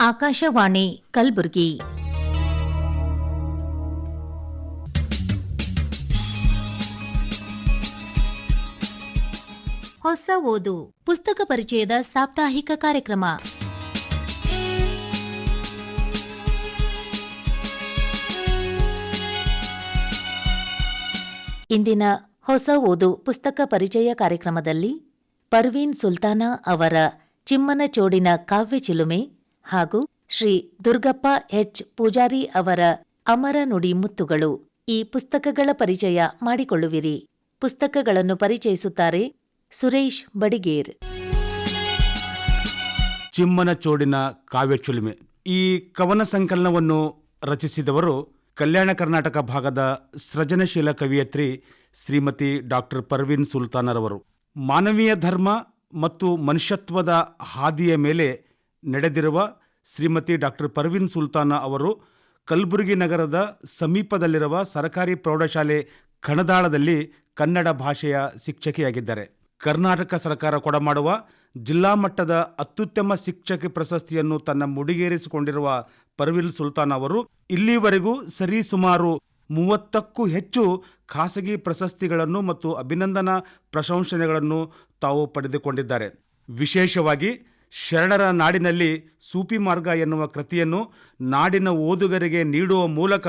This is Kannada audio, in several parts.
ಆಕಾಶವಾಣಿ ಕಲಬುರಗಿ. ಹೊಸ ಓದು, ಪುಸ್ತಕ ಪರಿಚಯದ ಸಾಪ್ತಾಹಿಕ ಕಾರ್ಯಕ್ರಮ. ಇಂದಿನ ಹೊಸ ಓದು, ಪುಸ್ತಕ ಪರಿಚಯ ಕಾರ್ಯಕ್ರಮದಲ್ಲಿ ಪರ್ವೀನ್ ಸುಲ್ತಾನ ಅವರ ಚಿಮ್ಮನ ಚೋಡಿನ ಕಾವ್ಯ ಚಿಲುಮೆ ಹಾಗೂ ಶ್ರೀ ದುರ್ಗಪ್ಪ ಎಚ್. ಪೂಜಾರಿ ಅವರ ಅಮರ ನುಡಿ ಮುತ್ತುಗಳು ಈ ಪುಸ್ತಕಗಳ ಪರಿಚಯ ಮಾಡಿಕೊಳ್ಳುವಿರಿ. ಪುಸ್ತಕಗಳನ್ನು ಪರಿಚಯಿಸುತ್ತಾರೆ ಸುರೇಶ್ ಬಡಿಗೇರ್. ಚಿಮ್ಮನ ಚೋಡಿನ ಕಾವ್ಯಚುಲುಮೆ. ಈ ಕವನ ಸಂಕಲನವನ್ನು ರಚಿಸಿದವರು ಕಲ್ಯಾಣ ಕರ್ನಾಟಕ ಭಾಗದ ಸೃಜನಶೀಲ ಕವಿಯತ್ರಿ ಶ್ರೀಮತಿ ಡಾಕ್ಟರ್ ಪರ್ವೀನ್ ಸುಲ್ತಾನರವರು. ಮಾನವೀಯ ಧರ್ಮ ಮತ್ತು ಮನುಷ್ಯತ್ವದ ಹಾದಿಯ ಮೇಲೆ ನಡೆದಿರುವ ಶ್ರೀಮತಿ ಡಾಕ್ಟರ್ ಪರ್ವಿನ್ ಸುಲ್ತಾನ ಅವರು ಕಲಬುರಗಿ ನಗರದ ಸಮೀಪದಲ್ಲಿರುವ ಸರ್ಕಾರಿ ಪ್ರೌಢಶಾಲೆ ಕಣದಾಳದಲ್ಲಿ ಕನ್ನಡ ಭಾಷೆಯ ಶಿಕ್ಷಕಿಯಾಗಿದ್ದಾರೆ. ಕರ್ನಾಟಕ ಸರ್ಕಾರ ಕೊಡಮಾಡುವ ಜಿಲ್ಲಾ ಮಟ್ಟದ ಅತ್ಯುತ್ತಮ ಶಿಕ್ಷಕಿ ಪ್ರಶಸ್ತಿಯನ್ನು ತನ್ನ ಮುಡಿಗೇರಿಸಿಕೊಂಡಿರುವ ಪರ್ವಿಲ್ ಸುಲ್ತಾನ್ ಅವರು ಇಲ್ಲಿವರೆಗೂ ಸರಿಸುಮಾರು ಮೂವತ್ತಕ್ಕೂ ಹೆಚ್ಚು ಖಾಸಗಿ ಪ್ರಶಸ್ತಿಗಳನ್ನು ಮತ್ತು ಅಭಿನಂದನಾ ಪ್ರಶಂಸನೆಗಳನ್ನು ತಾವು ಪಡೆದುಕೊಂಡಿದ್ದಾರೆ. ವಿಶೇಷವಾಗಿ ಶರಣರ ನಾಡಿನಲ್ಲಿ ಸೂಪಿ ಮಾರ್ಗ ಎನ್ನುವ ಕೃತಿಯನ್ನು ನಾಡಿನ ಓದುಗರಿಗೆ ನೀಡುವ ಮೂಲಕ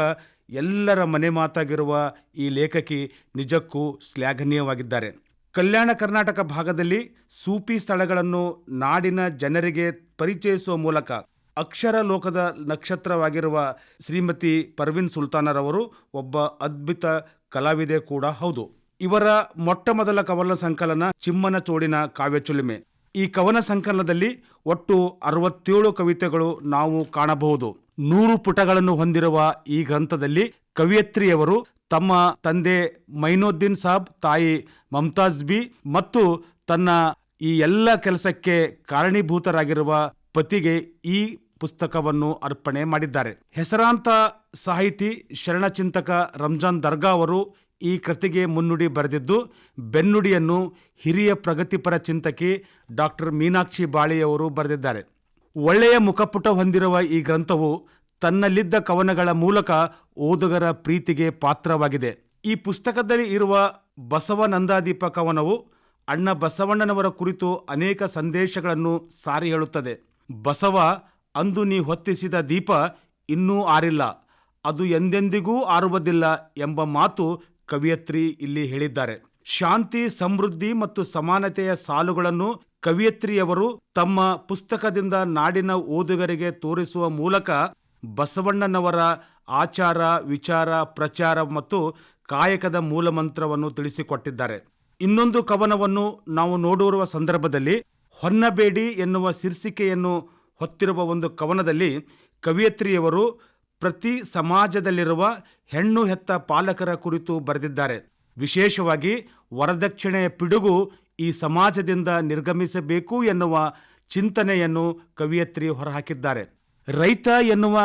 ಎಲ್ಲರ ಮನೆ ಮಾತಾಗಿರುವ ಈ ಲೇಖಕಿ ನಿಜಕ್ಕೂ ಶ್ಲಾಘನೀಯವಾಗಿದ್ದಾರೆ. ಕಲ್ಯಾಣ ಕರ್ನಾಟಕ ಭಾಗದಲ್ಲಿ ಸೂಪಿ ಸ್ಥಳಗಳನ್ನು ನಾಡಿನ ಜನರಿಗೆ ಪರಿಚಯಿಸುವ ಮೂಲಕ ಅಕ್ಷರ ಲೋಕದ ನಕ್ಷತ್ರವಾಗಿರುವ ಶ್ರೀಮತಿ ಪರ್ವಿನ್ ಸುಲ್ತಾನರವರು ಒಬ್ಬ ಅದ್ಭುತ ಕಲಾವಿದೆ ಕೂಡ ಹೌದು. ಇವರ ಮೊಟ್ಟ ಮೊದಲ ಕವನ ಸಂಕಲನ ಚಿಮ್ಮನ ಚೋಡಿನ ಕಾವ್ಯಚುಲಿಮೆ. ಈ ಕವನ ಸಂಕಲನದಲ್ಲಿ ಒಟ್ಟು ಅರವತ್ತೇಳು ಕವಿತೆಗಳು ನಾವು ಕಾಣಬಹುದು. ನೂರು ಪುಟಗಳನ್ನು ಹೊಂದಿರುವ ಈ ಗ್ರಂಥದಲ್ಲಿ ಕವಿಯತ್ರಿಯವರು ತಮ್ಮ ತಂದೆ ಮೈನೋದ್ದೀನ್ ಸಾಬ್, ತಾಯಿ ಮಮತಾಜ್ ಬಿ ಮತ್ತು ತನ್ನ ಈ ಎಲ್ಲ ಕೆಲಸಕ್ಕೆ ಕಾರಣೀಭೂತರಾಗಿರುವ ಪತಿಗೆ ಈ ಪುಸ್ತಕವನ್ನು ಅರ್ಪಣೆ ಮಾಡಿದ್ದಾರೆ. ಹೆಸರಾಂತ ಸಾಹಿತಿ, ಶರಣಚಿಂತಕ ರಂಜಾನ್ ದರ್ಗಾ ಅವರು ಈ ಕೃತಿಗೆ ಮುನ್ನುಡಿ ಬರೆದಿದ್ದು ಬೆನ್ನುಡಿಯನ್ನು ಹಿರಿಯ ಪ್ರಗತಿಪರ ಚಿಂತಕಿ ಡಾಕ್ಟರ್ ಮೀನಾಕ್ಷಿ ಬಾಳಿಯವರು ಬರೆದಿದ್ದಾರೆ. ಒಳ್ಳೆಯ ಮುಖಪುಟ ಹೊಂದಿರುವ ಈ ಗ್ರಂಥವು ತನ್ನಲ್ಲಿದ್ದ ಕವನಗಳ ಮೂಲಕ ಓದುಗರ ಪ್ರೀತಿಗೆ ಪಾತ್ರವಾಗಿದೆ. ಈ ಪುಸ್ತಕದಲ್ಲಿ ಇರುವ ಬಸವನಂದಾದೀಪ ಕವನವು ಅಣ್ಣ ಬಸವಣ್ಣನವರ ಕುರಿತು ಅನೇಕ ಸಂದೇಶಗಳನ್ನು ಸಾರಿ ಹೇಳುತ್ತದೆ. ಬಸವ, ಅಂದು ನೀ ಹೊತ್ತಿಸಿದ ದೀಪ ಇನ್ನೂ ಆರಿಲ್ಲ. ಅದು ಎಂದೆಂದಿಗೂ ಆರುವುದಿಲ್ಲ ಎಂಬ ಮಾತು ಕವಿಯತ್ರಿ ಇಲ್ಲಿ ಹೇಳಿದ್ದಾರೆ. ಶಾಂತಿ, ಸಮೃದ್ಧಿ ಮತ್ತು ಸಮಾನತೆಯ ಸಾಲುಗಳನ್ನು ಕವಿಯತ್ರಿಯವರು ತಮ್ಮ ಪುಸ್ತಕದಿಂದ ನಾಡಿನ ಓದುಗರಿಗೆ ತೋರಿಸುವ ಮೂಲಕ ಬಸವಣ್ಣನವರ ಆಚಾರ, ವಿಚಾರ, ಪ್ರಚಾರ ಮತ್ತು ಕಾಯಕದ ಮೂಲಮಂತ್ರವನ್ನು ತಿಳಿಸಿಕೊಟ್ಟಿದ್ದಾರೆ. ಇನ್ನೊಂದು ಕವನವನ್ನು ನಾವು ನೋಡಿರುವ ಸಂದರ್ಭದಲ್ಲಿ ಹೊನ್ನಬೇಡಿ ಎನ್ನುವ ಶೀರ್ಷಿಕೆಯನ್ನು ಹೊತ್ತಿರುವ ಒಂದು ಕವನದಲ್ಲಿ ಕವಿಯತ್ರಿಯವರು ಪ್ರತಿ ಸಮಾಜದಲ್ಲಿರುವ ಹೆಣ್ಣು ಹೆತ್ತ ಪಾಲಕರ ಕುರಿತು ಬರೆದಿದ್ದಾರೆ. ವಿಶೇಷವಾಗಿ ವರದಕ್ಷಿಣೆಯ ಪಿಡುಗು ಈ ಸಮಾಜದಿಂದ ನಿರ್ಗಮಿಸಬೇಕು ಎನ್ನುವ ಚಿಂತನೆಯನ್ನು ಕವಿಯತ್ರಿ ಹೊರಹಾಕಿದ್ದಾರೆ. ರೈತ ಎನ್ನುವ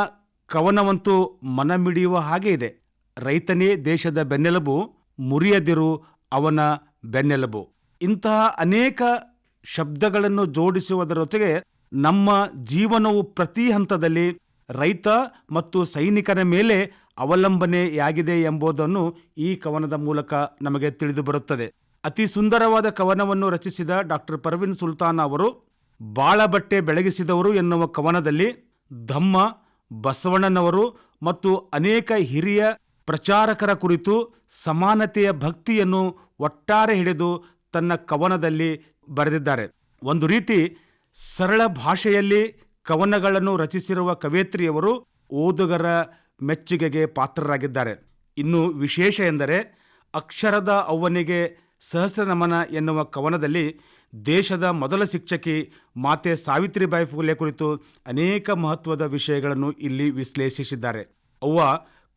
ಕವನವಂತೂ ಮನಮಿಡಿಯುವ ಹಾಗೆ ಇದೆ. ರೈತನೇ ದೇಶದ ಬೆನ್ನೆಲುಬು, ಮುರಿಯದಿರು ಅವನ ಬೆನ್ನೆಲುಬು. ಇಂತಹ ಅನೇಕ ಶಬ್ದಗಳನ್ನು ಜೋಡಿಸುವುದರೊತ್ತಿಗೆ ನಮ್ಮ ಜೀವನವು ಪ್ರತಿ ಹಂತದಲ್ಲಿ ರೈತ ಮತ್ತು ಸೈನಿಕನ ಮೇಲೆ ಅವಲಂಬನೆಯಾಗಿದೆ ಎಂಬುದನ್ನು ಈ ಕವನದ ಮೂಲಕ ನಮಗೆ ತಿಳಿದು ಬರುತ್ತದೆ ಅತಿ ಸುಂದರವಾದ ಕವನವನ್ನು ರಚಿಸಿದ ಡಾಕ್ಟರ್ ಪರ್ವಿನ್ ಸುಲ್ತಾನ್ ಅವರು, ಬಾಳಬಟ್ಟೆ ಬೆಳಗಿಸಿದವರು ಎನ್ನುವ ಕವನದಲ್ಲಿ ಧಮ್ಮ, ಬಸವಣ್ಣನವರು ಮತ್ತು ಅನೇಕ ಹಿರಿಯ ಪ್ರಚಾರಕರ ಕುರಿತು ಸಮಾನತೆಯ ಭಕ್ತಿಯನ್ನು ಒಟ್ಟಾರೆ ಹಿಡಿದು ತನ್ನ ಕವನದಲ್ಲಿ ಬರೆದಿದ್ದಾರೆ. ಒಂದು ರೀತಿ ಸರಳ ಭಾಷೆಯಲ್ಲಿ ಕವನಗಳನ್ನು ರಚಿಸಿರುವ ಕವಯತ್ರಿಯವರು ಓದುಗರ ಮೆಚ್ಚುಗೆಗೆ ಪಾತ್ರರಾಗಿದ್ದಾರೆ. ಇನ್ನು ವಿಶೇಷ ಎಂದರೆ ಅಕ್ಷರದ ಅವ್ವನಿಗೆ ಸಹಸ್ರ ನಮನ ಎನ್ನುವ ಕವನದಲ್ಲಿ ದೇಶದ ಮೊದಲ ಶಿಕ್ಷಕಿ ಮಾತೆ ಸಾವಿತ್ರಿಬಾಯಿ ಫುಲೆ ಕುರಿತು ಅನೇಕ ಮಹತ್ವದ ವಿಷಯಗಳನ್ನು ಇಲ್ಲಿ ವಿಶ್ಲೇಷಿಸಿದ್ದಾರೆ. ಅವ್ವ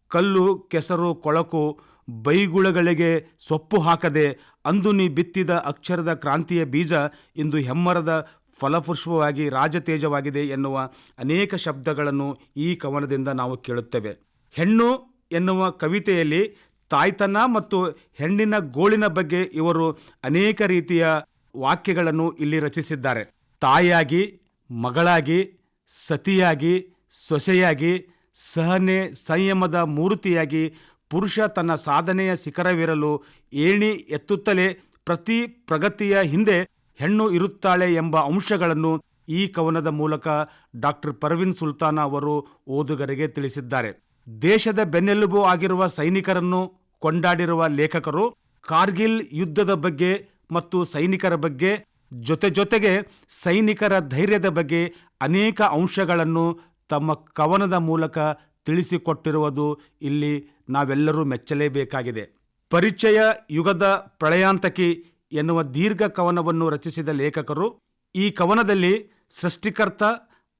ಕಲ್ಲು, ಕೆಸರು, ಕೊಳಕು, ಬೈಗುಳಗಳಿಗೆ ಸೊಪ್ಪು ಹಾಕದೆ ಅಂದು ನೀ ಬಿತ್ತಿದ ಅಕ್ಷರದ ಕ್ರಾಂತಿಯ ಬೀಜ ಇಂದು ಹೆಮ್ಮರದ ಫಲಪುಷ್ಪವಾಗಿ ರಾಜತೇಜವಾಗಿದೆ ಎನ್ನುವ ಅನೇಕ ಶಬ್ದಗಳನ್ನು ಈ ಕವನದಿಂದ ನಾವು ಕೇಳುತ್ತೇವೆ. ಹೆಣ್ಣು ಎನ್ನುವ ಕವಿತೆಯಲ್ಲಿ ತಾಯ್ತನ ಮತ್ತು ಹೆಣ್ಣಿನ ಗೋಳಿನ ಬಗ್ಗೆ ಇವರು ಅನೇಕ ರೀತಿಯ ವಾಕ್ಯಗಳನ್ನು ಇಲ್ಲಿ ರಚಿಸಿದ್ದಾರೆ. ತಾಯಿಯಾಗಿ, ಮಗಳಾಗಿ, ಸತಿಯಾಗಿ, ಸೊಸೆಯಾಗಿ, ಸಹನೆ, ಸಂಯಮದ ಮೂರ್ತಿಯಾಗಿ, ಪುರುಷ ತನ್ನ ಸಾಧನೆಯ ಶಿಖರವಿರಲು ಏಣಿ ಎತ್ತುತ್ತಲೇ ಪ್ರತಿ ಪ್ರಗತಿಯ ಹಿಂದೆ ಹೆಣ್ಣು ಇರುತ್ತಾಳೆ ಎಂಬ ಅಂಶಗಳನ್ನು ಈ ಕವನದ ಮೂಲಕ ಡಾಕ್ಟರ್ ಪರ್ವಿನ್ ಸುಲ್ತಾನ ಅವರು ಓದುಗರಿಗೆ ತಿಳಿಸಿದ್ದಾರೆ. ದೇಶದ ಬೆನ್ನೆಲುಬು ಆಗಿರುವ ಸೈನಿಕರನ್ನು ಕೊಂಡಾಡಿರುವ ಲೇಖಕರು ಕಾರ್ಗಿಲ್ ಯುದ್ಧದ ಬಗ್ಗೆ ಮತ್ತು ಸೈನಿಕರ ಬಗ್ಗೆ ಜೊತೆ ಜೊತೆಗೆ ಸೈನಿಕರ ಧೈರ್ಯದ ಬಗ್ಗೆ ಅನೇಕ ಅಂಶಗಳನ್ನು ತಮ್ಮ ಕವನದ ಮೂಲಕ ತಿಳಿಸಿಕೊಟ್ಟಿರುವುದು ಇಲ್ಲಿ ನಾವೆಲ್ಲರೂ ಮೆಚ್ಚಲೇಬೇಕಾಗಿದೆ. ಪರಿಚಯ ಯುಗದ ಪ್ರಳಯಾಂತಕಿ ಎನ್ನುವ ದೀರ್ಘ ಕವನವನ್ನು ರಚಿಸಿದ ಲೇಖಕರು, ಈ ಕವನದಲ್ಲಿ ಸೃಷ್ಟಿಕರ್ತ,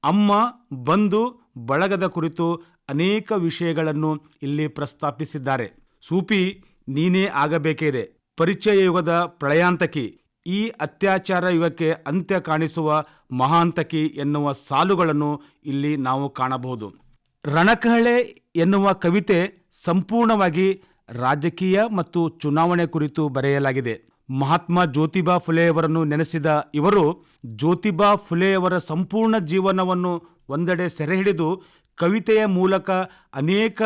ಅಮ್ಮ, ಬಂಧು, ಬಳಗದ ಕುರಿತು ಅನೇಕ ವಿಷಯಗಳನ್ನು ಇಲ್ಲಿ ಪ್ರಸ್ತಾಪಿಸಿದ್ದಾರೆ. ಸೂಪಿ ನೀನೇ ಆಗಬೇಕಿದೆ. ಪರಿಚಯ ಯುಗದ ಪ್ರಳಯಾಂತಕಿ, ಈ ಅತ್ಯಾಚಾರ ಯುಗಕ್ಕೆ ಅಂತ್ಯ ಕಾಣಿಸುವ ಮಹಾಂತಕಿ ಎನ್ನುವ ಸಾಲುಗಳನ್ನು ಇಲ್ಲಿ ನಾವು ಕಾಣಬಹುದು. ರಣಕಹಳೆ ಎನ್ನುವ ಕವಿತೆ ಸಂಪೂರ್ಣವಾಗಿ ರಾಜಕೀಯ ಮತ್ತು ಚುನಾವಣೆ ಕುರಿತು ಬರೆಯಲಾಗಿದೆ. ಮಹಾತ್ಮ ಜ್ಯೋತಿಬಾ ಫುಲೆಯವರನ್ನು ನೆನೆಸಿದ ಇವರು, ಜ್ಯೋತಿಬಾ ಫುಲೆಯವರ ಸಂಪೂರ್ಣ ಜೀವನವನ್ನು ಒಂದೆಡೆ ಸೆರೆಹಿಡಿದು ಕವಿತೆಯ ಮೂಲಕ ಅನೇಕ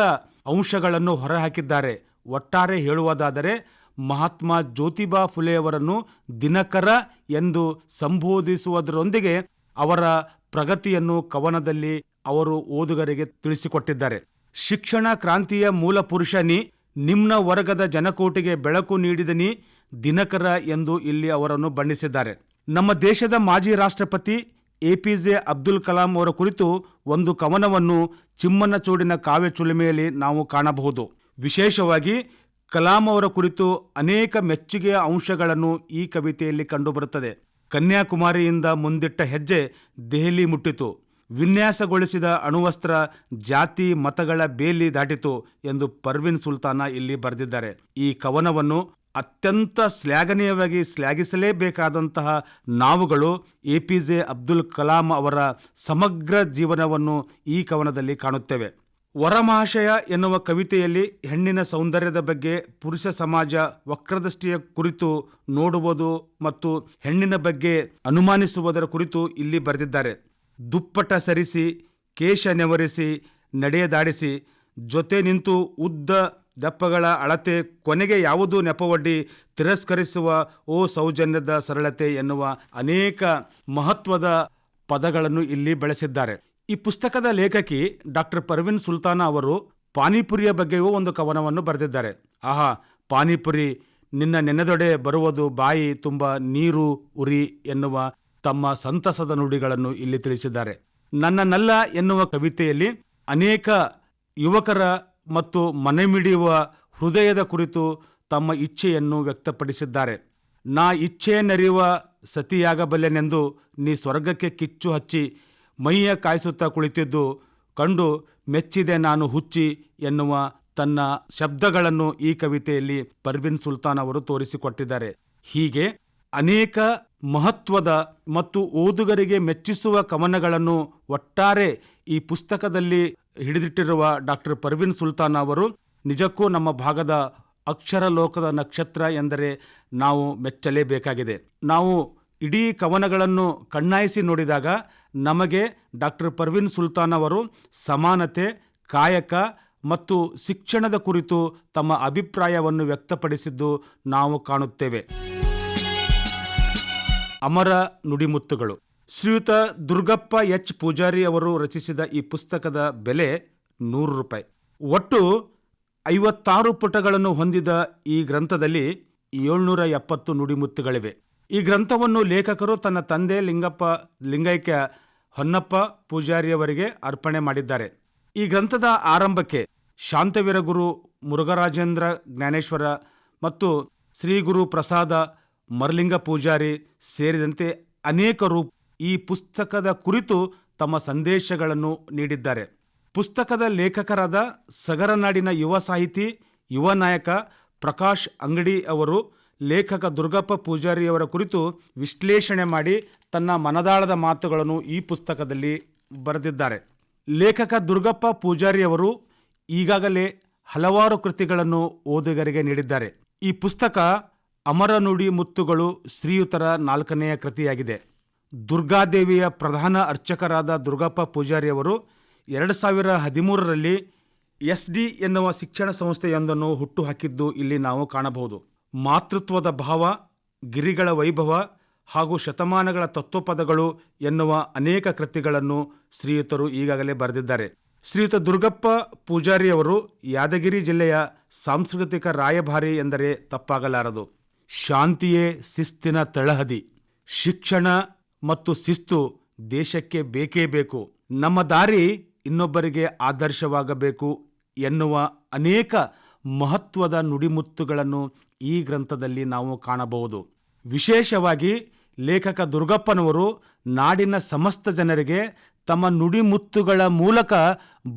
ಅಂಶಗಳನ್ನು ಹೊರಹಾಕಿದ್ದಾರೆ. ಒಟ್ಟಾರೆ ಹೇಳುವುದಾದರೆ, ಮಹಾತ್ಮ ಜ್ಯೋತಿಬಾ ಫುಲೆಯವರನ್ನು ದಿನಕರ ಎಂದು ಸಂಬೋಧಿಸುವುದರೊಂದಿಗೆ ಅವರ ಪ್ರಗತಿಯನ್ನು ಕವನದಲ್ಲಿ ಅವರು ಓದುಗರಿಗೆ ತಿಳಿಸಿಕೊಟ್ಟಿದ್ದಾರೆ. ಶಿಕ್ಷಣ ಕ್ರಾಂತಿಯ ಮೂಲ ಪುರುಷನಿ ನಿಮ್ನ ವರ್ಗದ ಜನಕೋಟಿಗೆ ಬೆಳಕು ನೀಡಿದನಿ ದಿನಕರ ಎಂದು ಇಲ್ಲಿ ಅವರನ್ನು ಬಣ್ಣಿಸಿದ್ದಾರೆ. ನಮ್ಮ ದೇಶದ ಮಾಜಿ ರಾಷ್ಟ್ರಪತಿ A P J Abdul Kalam ಅವರ ಕುರಿತು ಒಂದು ಕವನವನ್ನು ಚಿಮ್ಮನಚೂಡಿನ ಕಾವ್ಯ ಚುಲಿಮೆಯಲ್ಲಿ ನಾವು ಕಾಣಬಹುದು. ವಿಶೇಷವಾಗಿ ಕಲಾಂ ಅವರ ಕುರಿತು ಅನೇಕ ಮೆಚ್ಚುಗೆಯ ಅಂಶಗಳನ್ನು ಈ ಕವಿತೆಯಲ್ಲಿ ಕಂಡುಬರುತ್ತದೆ. ಕನ್ಯಾಕುಮಾರಿಯಿಂದ ಮುಂದಿಟ್ಟ ಹೆಜ್ಜೆ ದೆಹಲಿ ಮುಟ್ಟಿತು. ವಿನ್ಯಾಸಗೊಳಿಸಿದ ಅಣುವಸ್ತ್ರ ಜಾತಿ ಮತಗಳ ಬೇಲಿ ದಾಟಿತು ಎಂದು ಪರ್ವಿನ್ ಸುಲ್ತಾನ ಇಲ್ಲಿ ಬರೆದಿದ್ದಾರೆ. ಈ ಕವನವನ್ನು ಅತ್ಯಂತ ಶ್ಲಾಘನೀಯವಾಗಿ ಶ್ಲಾಘಿಸಲೇಬೇಕಾದಂತಹ ನಾವುಗಳು A P J Abdul Kalam ಅವರ ಸಮಗ್ರ ಜೀವನವನ್ನು ಈ ಕವನದಲ್ಲಿ ಕಾಣುತ್ತೇವೆ. ವರಮಹಾಶಯ ಎನ್ನುವ ಕವಿತೆಯಲ್ಲಿ ಹೆಣ್ಣಿನ ಸೌಂದರ್ಯದ ಬಗ್ಗೆ ಪುರುಷ ಸಮಾಜ ವಕ್ರದೃಷ್ಟಿಯ ಕುರಿತು ನೋಡುವುದು ಮತ್ತು ಹೆಣ್ಣಿನ ಬಗ್ಗೆ ಅನುಮಾನಿಸುವುದರ ಕುರಿತು ಇಲ್ಲಿ ಬರೆದಿದ್ದಾರೆ. ದುಪ್ಪಟ ಸರಿಸಿ, ಕೇಶ ನೆವರಿಸಿ, ನಡೆಯದಾಡಿಸಿ, ಜೊತೆ ನಿಂತು ಉದ್ದ ದಪ್ಪಗಳ ಅಳತೆ ಕೊನೆಗೆ ಯಾವುದು ನೆಪವೊಡ್ಡಿ ತಿರಸ್ಕರಿಸುವ ಓ ಸೌಜನ್ಯದ ಸರಳತೆ ಎನ್ನುವ ಅನೇಕ ಮಹತ್ವದ ಪದಗಳನ್ನು ಇಲ್ಲಿ ಬೆಳೆಸಿದ್ದಾರೆ. ಈ ಪುಸ್ತಕದ ಲೇಖಕಿ ಡಾಕ್ಟರ್ ಪರ್ವಿನ್ ಸುಲ್ತಾನ ಅವರು ಪಾನಿಪುರಿಯ ಬಗ್ಗೆಯೂ ಒಂದು ಕವನವನ್ನು ಬರೆದಿದ್ದಾರೆ. ಆಹಾ, ಪಾನಿಪುರಿ ನಿನ್ನ ನೆನೆದೊಡೆ ಬರುವುದು ಬಾಯಿ ತುಂಬ ನೀರು ಉರಿ ಎನ್ನುವ ತಮ್ಮ ಸಂತಸದ ನುಡಿಗಳನ್ನು ಇಲ್ಲಿ ತಿಳಿಸಿದ್ದಾರೆ. ನನ್ನ ನಲ್ಲ ಎನ್ನುವ ಕವಿತೆಯಲ್ಲಿ ಅನೇಕ ಯುವಕರ ಮತ್ತು ಮನೆಮಿಡಿಯುವ ಹೃದಯದ ಕುರಿತು ತಮ್ಮ ಇಚ್ಛೆಯನ್ನು ವ್ಯಕ್ತಪಡಿಸಿದ್ದಾರೆ. ನಾ ಇಚ್ಛೆಯನ್ನರಿಯುವ ಸತಿಯಾಗಬಲ್ಲೆನೆಂದು ನೀ ಸ್ವರ್ಗಕ್ಕೆ ಕಿಚ್ಚು ಹಚ್ಚಿ ಮೈಯ ಕಾಯಿಸುತ್ತಾ ಕುಳಿತಿದ್ದು ಕಂಡು ಮೆಚ್ಚಿದೆ ನಾನು ಹುಚ್ಚಿ ಎನ್ನುವ ತನ್ನ ಶಬ್ದಗಳನ್ನು ಈ ಕವಿತೆಯಲ್ಲಿ ಪರ್ವಿನ್ ಸುಲ್ತಾನ್ ಅವರು ತೋರಿಸಿಕೊಟ್ಟಿದ್ದಾರೆ. ಹೀಗೆ ಅನೇಕ ಮಹತ್ವದ ಮತ್ತು ಓದುಗರಿಗೆ ಮೆಚ್ಚಿಸುವ ಕವನಗಳನ್ನು ಒಟ್ಟಾರೆ ಈ ಪುಸ್ತಕದಲ್ಲಿ ಹಿಡಿದಿಟ್ಟಿರುವ ಡಾಕ್ಟರ್ ಪರ್ವಿನ್ ಸುಲ್ತಾನ್ ಅವರು, ನಿಜಕ್ಕೂ ನಮ್ಮ ಭಾಗದ ಅಕ್ಷರ ಲೋಕದ ನಕ್ಷತ್ರ ಎಂದರೆ ನಾವು ಮೆಚ್ಚಲೇಬೇಕಾಗಿದೆ. ನಾವು ಇಡೀ ಕವನಗಳನ್ನು ಕಣ್ಣಾಯಿಸಿ ನೋಡಿದಾಗ ನಮಗೆ ಡಾಕ್ಟರ್ ಪರ್ವಿನ್ ಸುಲ್ತಾನ್ ಅವರು ಸಮಾನತೆ, ಕಾಯಕ ಮತ್ತು ಶಿಕ್ಷಣದ ಕುರಿತು ತಮ್ಮ ಅಭಿಪ್ರಾಯವನ್ನು ವ್ಯಕ್ತಪಡಿಸಿದ್ದು ನಾವು ಕಾಣುತ್ತೇವೆ. ಅಮರ ನುಡಿಮುತ್ತುಗಳು. ಶ್ರೀಯುತ ದುರ್ಗಪ್ಪ ಎಚ್. ಪೂಜಾರಿ ಅವರು ರಚಿಸಿದ ಈ ಪುಸ್ತಕದ ಬೆಲೆ ನೂರು ರೂಪಾಯಿ. ಒಟ್ಟು ಐವತ್ತಾರು ಪುಟಗಳನ್ನು ಹೊಂದಿದ ಈ ಗ್ರಂಥದಲ್ಲಿ ಏಳ್ನೂರ ಎಪ್ಪತ್ತು ನುಡಿಮುತ್ತುಗಳಿವೆ. ಈ ಗ್ರಂಥವನ್ನು ಲೇಖಕರು ತನ್ನ ತಂದೆ ಲಿಂಗಪ್ಪ, ಲಿಂಗೈಕ್ಯ ಹೊನ್ನಪ್ಪ ಪೂಜಾರಿಯವರಿಗೆ ಅರ್ಪಣೆ ಮಾಡಿದ್ದಾರೆ. ಈ ಗ್ರಂಥದ ಆರಂಭಕ್ಕೆ ಶಾಂತವೀರಗುರು ಮುರುಘರಾಜೇಂದ್ರ ಜ್ಞಾನೇಶ್ವರ ಮತ್ತು ಶ್ರೀ ಗುರು ಪ್ರಸಾದ ಮರಲಿಂಗ ಪೂಜಾರಿ ಸೇರಿದಂತೆ ಅನೇಕರು ಈ ಪುಸ್ತಕದ ಕುರಿತು ತಮ್ಮ ಸಂದೇಶಗಳನ್ನು ನೀಡಿದ್ದಾರೆ. ಪುಸ್ತಕದ ಲೇಖಕರಾದ ಸಗರನಾಡಿನ ಯುವ ಸಾಹಿತಿ, ಯುವ ನಾಯಕ ಪ್ರಕಾಶ್ ಅಂಗಡಿ ಅವರು, ಲೇಖಕ ದುರ್ಗಪ್ಪ ಪೂಜಾರಿಯವರ ಕುರಿತು ವಿಶ್ಲೇಷಣೆ ಮಾಡಿ ತನ್ನ ಮನದಾಳದ ಮಾತುಗಳನ್ನು ಈ ಪುಸ್ತಕದಲ್ಲಿ ಬರೆದಿದ್ದಾರೆ. ಲೇಖಕ ದುರ್ಗಪ್ಪ ಪೂಜಾರಿಯವರು ಈಗಾಗಲೇ ಹಲವಾರು ಕೃತಿಗಳನ್ನು ಓದುಗರಿಗೆ ನೀಡಿದ್ದಾರೆ. ಈ ಪುಸ್ತಕ ಅಮರ ನುಡಿ ಮುತ್ತುಗಳು ಶ್ರೀಯುತರ ನಾಲ್ಕನೆಯ ಕೃತಿಯಾಗಿದೆ. ದುರ್ಗಾದೇವಿಯ ಪ್ರಧಾನ ಅರ್ಚಕರಾದ ದುರ್ಗಪ್ಪ ಪೂಜಾರಿ ಅವರು ಎರಡು ಸಾವಿರ ಹದಿಮೂರರಲ್ಲಿ ಎಸ್ ಡಿ ಎನ್ನುವ ಶಿಕ್ಷಣ ಸಂಸ್ಥೆಯೊಂದನ್ನು ಹುಟ್ಟುಹಾಕಿದ್ದು ಇಲ್ಲಿ ನಾವು ಕಾಣಬಹುದು. ಮಾತೃತ್ವದ ಭಾವ, ಗಿರಿಗಳ ವೈಭವ ಹಾಗೂ ಶತಮಾನಗಳ ತತ್ವಪದಗಳು ಎನ್ನುವ ಅನೇಕ ಕೃತಿಗಳನ್ನು ಶ್ರೀಯುತರು ಈಗಾಗಲೇ ಬರೆದಿದ್ದಾರೆ. ಶ್ರೀಯುತ ದುರ್ಗಪ್ಪ ಪೂಜಾರಿಯವರು ಯಾದಗಿರಿ ಜಿಲ್ಲೆಯ ಸಾಂಸ್ಕೃತಿಕ ರಾಯಭಾರಿ ಎಂದರೆ ತಪ್ಪಾಗಲಾರದು. ಶಾಂತಿಯೇ ಶಿಸ್ತಿನ ತಳಹದಿ. ಶಿಕ್ಷಣ ಮತ್ತು ಶಿಸ್ತು ದೇಶಕ್ಕೆ ಬೇಕೇ ಬೇಕು. ನಮ್ಮ ದಾರಿ ಇನ್ನೊಬ್ಬರಿಗೆ ಆದರ್ಶವಾಗಬೇಕು ಎನ್ನುವ ಅನೇಕ ಮಹತ್ವದ ನುಡಿಮುತ್ತುಗಳನ್ನು ಈ ಗ್ರಂಥದಲ್ಲಿ ನಾವು ಕಾಣಬಹುದು. ವಿಶೇಷವಾಗಿ ಲೇಖಕ ದುರ್ಗಪ್ಪನವರು ನಾಡಿನ ಸಮಸ್ತ ಜನರಿಗೆ ತಮ್ಮ ನುಡಿಮುತ್ತುಗಳ ಮೂಲಕ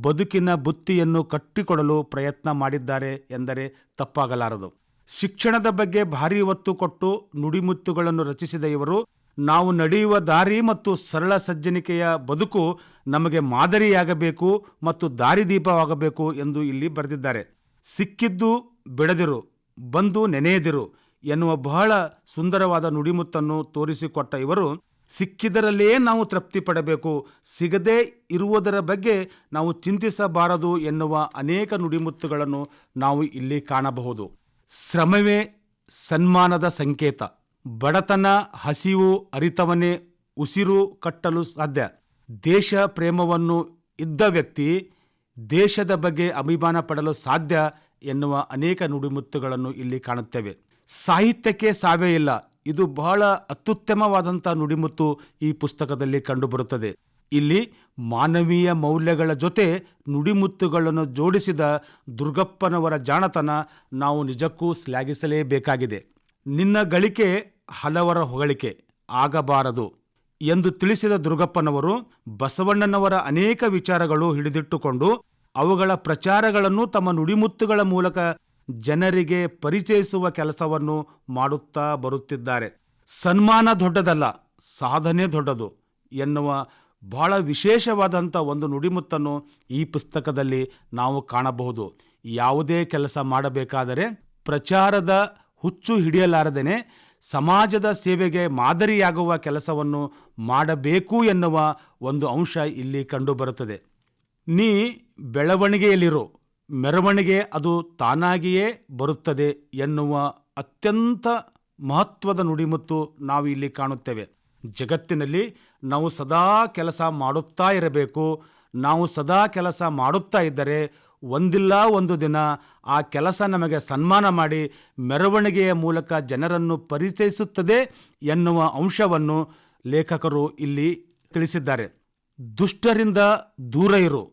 ಬದುಕಿನ ಬುತ್ತಿಯನ್ನು ಕಟ್ಟಿಕೊಡಲು ಪ್ರಯತ್ನ ಮಾಡಿದ್ದಾರೆ ಎಂದರೆ ತಪ್ಪಾಗಲಾರದು. ಶಿಕ್ಷಣದ ಬಗ್ಗೆ ಭಾರಿ ಒತ್ತು ಕೊಟ್ಟು ನುಡಿಮುತ್ತುಗಳನ್ನು ರಚಿಸಿದ ಇವರು ನಾವು ನಡೆಯುವ ದಾರಿ ಮತ್ತು ಸರಳ ಸಜ್ಜನಿಕೆಯ ಬದುಕು ನಮಗೆ ಮಾದರಿಯಾಗಬೇಕು ಮತ್ತು ದಾರಿದೀಪವಾಗಬೇಕು ಎಂದು ಇಲ್ಲಿ ಬರೆದಿದ್ದಾರೆ. ಸಿಕ್ಕಿದ್ದು ಬಿಡದಿರು, ಬಂದು ನೆನೆಯದಿರು ಎನ್ನುವ ಬಹಳ ಸುಂದರವಾದ ನುಡಿಮುತ್ತನ್ನು ತೋರಿಸಿಕೊಟ್ಟ ಇವರು ಸಿಕ್ಕಿದರಲ್ಲೇ ನಾವು ತೃಪ್ತಿ ಪಡಬೇಕು, ಸಿಗದೇ ಇರುವುದರ ಬಗ್ಗೆ ನಾವು ಚಿಂತಿಸಬಾರದು ಎನ್ನುವ ಅನೇಕ ನುಡಿಮುತ್ತುಗಳನ್ನು ನಾವು ಇಲ್ಲಿ ಕಾಣಬಹುದು. ಶ್ರಮವೇ ಸನ್ಮಾನದ ಸಂಕೇತ. ಬಡತನ, ಹಸಿವು, ಅರಿತವನೇ, ಉಸಿರು ಕಟ್ಟಲು ಸಾಧ್ಯ. ದೇಶ ಪ್ರೇಮವನ್ನು ಇದ್ದ ವ್ಯಕ್ತಿ ದೇಶದ ಬಗ್ಗೆ ಅಭಿಮಾನ ಪಡಲು ಸಾಧ್ಯ ಎನ್ನುವ ಅನೇಕ ನುಡಿಮುತ್ತುಗಳನ್ನು ಇಲ್ಲಿ ಕಾಣುತ್ತೇವೆ. ಸಾಹಿತ್ಯಕ್ಕೆ ಸಾವೇ ಇಲ್ಲ. ಇದು ಬಹಳ ಅತ್ಯುತ್ತಮವಾದಂಥ ನುಡಿಮುತ್ತು ಈ ಪುಸ್ತಕದಲ್ಲಿ ಕಂಡುಬರುತ್ತದೆ. ಇಲ್ಲಿ ಮಾನವೀಯ ಮೌಲ್ಯಗಳ ಜೊತೆ ನುಡಿಮುತ್ತುಗಳನ್ನು ಜೋಡಿಸಿದ ದುರ್ಗಪ್ಪನವರ ಜಾಣತನ ನಾವು ನಿಜಕ್ಕೂ ಶ್ಲಾಘಿಸಲೇಬೇಕಾಗಿದೆ. ನಿನ್ನ ಗಳಿಕೆ ಹಲವರ ಹೊಗಳಿಕೆ ಆಗಬಾರದು ಎಂದು ತಿಳಿಸಿದ ದುರ್ಗಪ್ಪನವರು ಬಸವಣ್ಣನವರ ಅನೇಕ ವಿಚಾರಗಳು ಹಿಡಿದಿಟ್ಟುಕೊಂಡು ಅವುಗಳ ಪ್ರಚಾರಗಳನ್ನು ತಮ್ಮ ನುಡಿಮುತ್ತುಗಳ ಮೂಲಕ ಜನರಿಗೆ ಪರಿಚಯಿಸುವ ಕೆಲಸವನ್ನು ಮಾಡುತ್ತಾ ಬರುತ್ತಿದ್ದಾರೆ. ಸನ್ಮಾನ ದೊಡ್ಡದಲ್ಲ, ಸಾಧನೆ ದೊಡ್ಡದು ಎನ್ನುವ ಬಹಳ ವಿಶೇಷವಾದಂಥ ಒಂದು ನುಡಿಮುತ್ತನ್ನು ಈ ಪುಸ್ತಕದಲ್ಲಿ ನಾವು ಕಾಣಬಹುದು. ಯಾವುದೇ ಕೆಲಸ ಮಾಡಬೇಕಾದರೆ ಪ್ರಚಾರದ ಹುಚ್ಚು ಹಿಡಿಯಲಾರದೇನೆ ಸಮಾಜದ ಸೇವೆಗೆ ಮಾದರಿಯಾಗುವ ಕೆಲಸವನ್ನು ಮಾಡಬೇಕು ಎನ್ನುವ ಒಂದು ಅಂಶ ಇಲ್ಲಿ ಕಂಡುಬರುತ್ತದೆ. ನೀ ಬೆಳವಣಿಗೆಯಲ್ಲಿರು, ಮೆರವಣಿಗೆ ಅದು ತಾನಾಗಿಯೇ ಬರುತ್ತದೆ ಎನ್ನುವ ಅತ್ಯಂತ ಮಹತ್ವದ ನುಡಿಮುತ್ತು ನಾವು ಇಲ್ಲಿ ಕಾಣುತ್ತೇವೆ. ಜಗತ್ತಿನಲ್ಲಿ ನಾವು ಸದಾ ಕೆಲಸ ಮಾಡುತ್ತಾ ಇರಬೇಕು, ನಾವು ಸದಾ ಕೆಲಸ ಮಾಡುತ್ತಾ ಇದ್ದರೆ ಒಂದಿಲ್ಲ ಒಂದು ದಿನ ಆ ಕೆಲಸ ನಮಗೆ ಸನ್ಮಾನ ಮಾಡಿ ಮೆರವಣಿಗೆಯ ಮೂಲಕ ಜನರನ್ನು ಪರಿಚಯಿಸುತ್ತದೆ ಎನ್ನುವ ಅಂಶವನ್ನು ಲೇಖಕರು ಇಲ್ಲಿ ತಿಳಿಸಿದ್ದಾರೆ. ದುಷ್ಟರಿಂದ ದೂರ ಇರು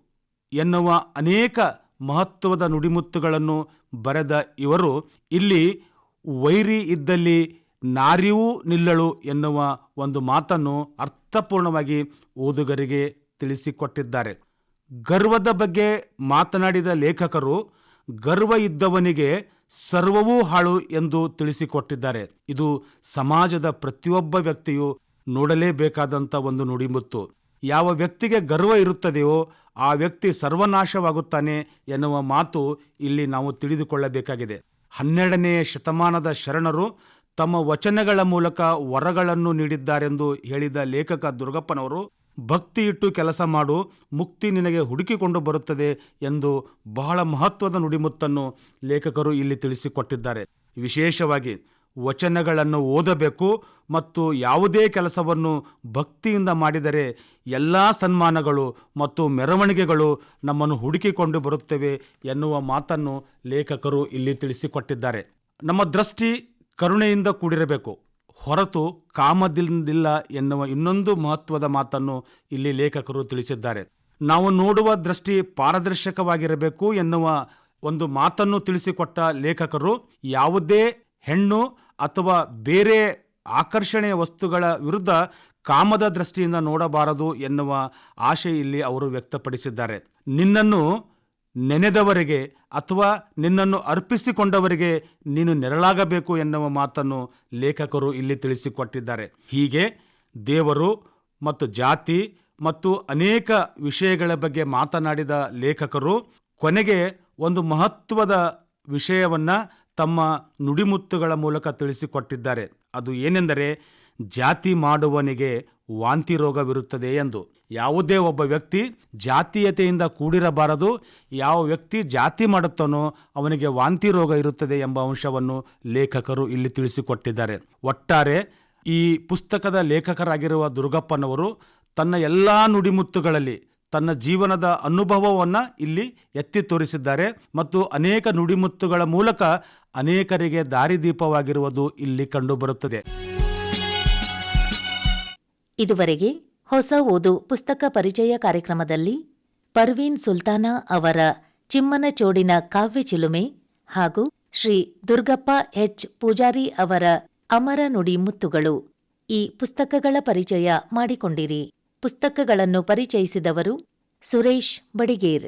ಎನ್ನುವ ಅನೇಕ ಮಹತ್ವದ ನುಡಿಮುತ್ತುಗಳನ್ನು ಬರೆದ ಇವರು ಇಲ್ಲಿ ವೈರಿ ಇದ್ದಲ್ಲಿ ನಾರಿಯೂ ನಿಲ್ಲಳು ಎನ್ನುವ ಒಂದು ಮಾತನ್ನು ಅರ್ಥಪೂರ್ಣವಾಗಿ ಓದುಗರಿಗೆ ತಿಳಿಸಿಕೊಟ್ಟಿದ್ದಾರೆ. ಗರ್ವದ ಬಗ್ಗೆ ಮಾತನಾಡಿದ ಲೇಖಕರು, ಗರ್ವ ಇದ್ದವನಿಗೆ ಸರ್ವವೂ ಹಾಳು ಎಂದು ತಿಳಿಸಿಕೊಟ್ಟಿದ್ದಾರೆ. ಇದು ಸಮಾಜದ ಪ್ರತಿಯೊಬ್ಬ ವ್ಯಕ್ತಿಯು ನೋಡಲೇಬೇಕಾದಂಥ ಒಂದು ನುಡಿಮುತ್ತು. ಯಾವ ವ್ಯಕ್ತಿಗೆ ಗರ್ವ ಇರುತ್ತದೆಯೋ ಆ ವ್ಯಕ್ತಿ ಸರ್ವನಾಶವಾಗುತ್ತಾನೆ ಎನ್ನುವ ಮಾತು ಇಲ್ಲಿ ನಾವು ತಿಳಿದುಕೊಳ್ಳಬೇಕಾಗಿದೆ. ಹನ್ನೆರಡನೆಯ ಶತಮಾನದ ಶರಣರು ತಮ್ಮ ವಚನಗಳ ಮೂಲಕ ವರಗಳನ್ನು ನೀಡಿದ್ದಾರೆಂದು ಹೇಳಿದ ಲೇಖಕ ದುರ್ಗಪ್ಪನವರು ಭಕ್ತಿ ಇಟ್ಟು ಕೆಲಸ ಮಾಡು, ಮುಕ್ತಿ ನಿನಗೆ ಹುಡುಕಿಕೊಂಡು ಬರುತ್ತದೆ ಎಂದು ಬಹಳ ಮಹತ್ವದ ನುಡಿಮುತ್ತನ್ನು ಲೇಖಕರು ಇಲ್ಲಿ ತಿಳಿಸಿಕೊಟ್ಟಿದ್ದಾರೆ. ವಿಶೇಷವಾಗಿ ವಚನಗಳನ್ನು ಓದಬೇಕು ಮತ್ತು ಯಾವುದೇ ಕೆಲಸವನ್ನು ಭಕ್ತಿಯಿಂದ ಮಾಡಿದರೆ ಎಲ್ಲ ಸನ್ಮಾನಗಳು ಮತ್ತು ಮೆರವಣಿಗೆಗಳು ನಮ್ಮನ್ನು ಹುಡುಕಿಕೊಂಡು ಬರುತ್ತವೆ ಎನ್ನುವ ಮಾತನ್ನು ಲೇಖಕರು ಇಲ್ಲಿ ತಿಳಿಸಿಕೊಟ್ಟಿದ್ದಾರೆ. ನಮ್ಮ ದೃಷ್ಟಿ ಕರುಣೆಯಿಂದ ಕೂಡಿರಬೇಕು. ಹೊರತು ಕಾಮದಿಂದಿಲ್ಲ ಎನ್ನುವ ಇನ್ನೊಂದು ಮಹತ್ವದ ಮಾತನ್ನು ಇಲ್ಲಿ ಲೇಖಕರು ತಿಳಿಸಿದ್ದಾರೆ. ನಾವು ನೋಡುವ ದೃಷ್ಟಿ ಪಾರದರ್ಶಕವಾಗಿರಬೇಕು ಎನ್ನುವ ಒಂದು ಮಾತನ್ನು ತಿಳಿಸಿಕೊಟ್ಟ ಲೇಖಕರು ಯಾವುದೇ ಹೆಣ್ಣು ಅಥವಾ ಬೇರೆ ಆಕರ್ಷಣೆಯ ವಸ್ತುಗಳ ವಿರುದ್ಧ ಕಾಮದ ದೃಷ್ಟಿಯಿಂದ ನೋಡಬಾರದು ಎನ್ನುವ ಆಶೆ ಇಲ್ಲಿ ಅವರು ವ್ಯಕ್ತಪಡಿಸಿದ್ದಾರೆ. ನಿನ್ನನ್ನು ನೆನೆದವರಿಗೆ ಅಥವಾ ನಿನ್ನನ್ನು ಅರ್ಪಿಸಿಕೊಂಡವರಿಗೆ ನೀನು ನೆರಳಾಗಬೇಕು ಎನ್ನುವ ಮಾತನ್ನು ಲೇಖಕರು ಇಲ್ಲಿ ತಿಳಿಸಿಕೊಟ್ಟಿದ್ದಾರೆ. ಹೀಗೆ ದೇವರು ಮತ್ತು ಜಾತಿ ಮತ್ತು ಅನೇಕ ವಿಷಯಗಳ ಬಗ್ಗೆ ಮಾತನಾಡಿದ ಲೇಖಕರು ಕೊನೆಗೆ ಒಂದು ಮಹತ್ವದ ವಿಷಯವನ್ನು ತಮ್ಮ ನುಡಿಮುತ್ತುಗಳ ಮೂಲಕ ತಿಳಿಸಿಕೊಟ್ಟಿದ್ದಾರೆ. ಅದು ಏನೆಂದರೆ ಜಾತಿ ಮಾಡುವನಿಗೆ ವಾಂತಿ ರೋಗವಿರುತ್ತದೆ ಎಂದು. ಯಾವುದೇ ಒಬ್ಬ ವ್ಯಕ್ತಿ ಜಾತೀಯತೆಯಿಂದ ಕೂಡಿರಬಾರದು, ಯಾವ ವ್ಯಕ್ತಿ ಜಾತಿ ಮಾಡುತ್ತಾನೋ ಅವನಿಗೆ ವಾಂತಿ ರೋಗ ಇರುತ್ತದೆ ಎಂಬ ಅಂಶವನ್ನು ಲೇಖಕರು ಇಲ್ಲಿ ತಿಳಿಸಿಕೊಟ್ಟಿದ್ದಾರೆ. ಒಟ್ಟಾರೆ, ಈ ಪುಸ್ತಕದ ಲೇಖಕರಾಗಿರುವ ದುರ್ಗಪ್ಪನವರು ತನ್ನ ಎಲ್ಲ ನುಡಿಮುತ್ತುಗಳಲ್ಲಿ ತನ್ನ ಜೀವನದ ಅನುಭವವನ್ನು ಇಲ್ಲಿ ಎತ್ತಿ ತೋರಿಸಿದ್ದಾರೆ ಮತ್ತು ಅನೇಕ ನುಡಿಮುತ್ತುಗಳ ಮೂಲಕ ಅನೇಕರಿಗೆ ದಾರಿದೀಪವಾಗಿರುವುದು ಇಲ್ಲಿ ಕಂಡುಬರುತ್ತದೆ. ಇದುವರೆಗೆ ಹೊಸ ಓದು ಪುಸ್ತಕ ಪರಿಚಯ ಕಾರ್ಯಕ್ರಮದಲ್ಲಿ ಪರ್ವೀನ್ ಸುಲ್ತಾನ ಅವರ ಚಿಮ್ಮನ ಚೋಡಿನ ಕಾವ್ಯ ಚಿಲುಮೆ ಹಾಗೂ ಶ್ರೀ ದುರ್ಗಪ್ಪ ಎಚ್. ಪೂಜಾರಿ ಅವರ ಅಮರ ನುಡಿ ಮುತ್ತುಗಳು ಈ ಪುಸ್ತಕಗಳ ಪರಿಚಯ ಮಾಡಿಕೊಂಡಿರಿ. ಪುಸ್ತಕಗಳನ್ನು ಪರಿಚಯಿಸಿದವರು ಸುರೇಶ್ ಬಡಿಗೇರ್.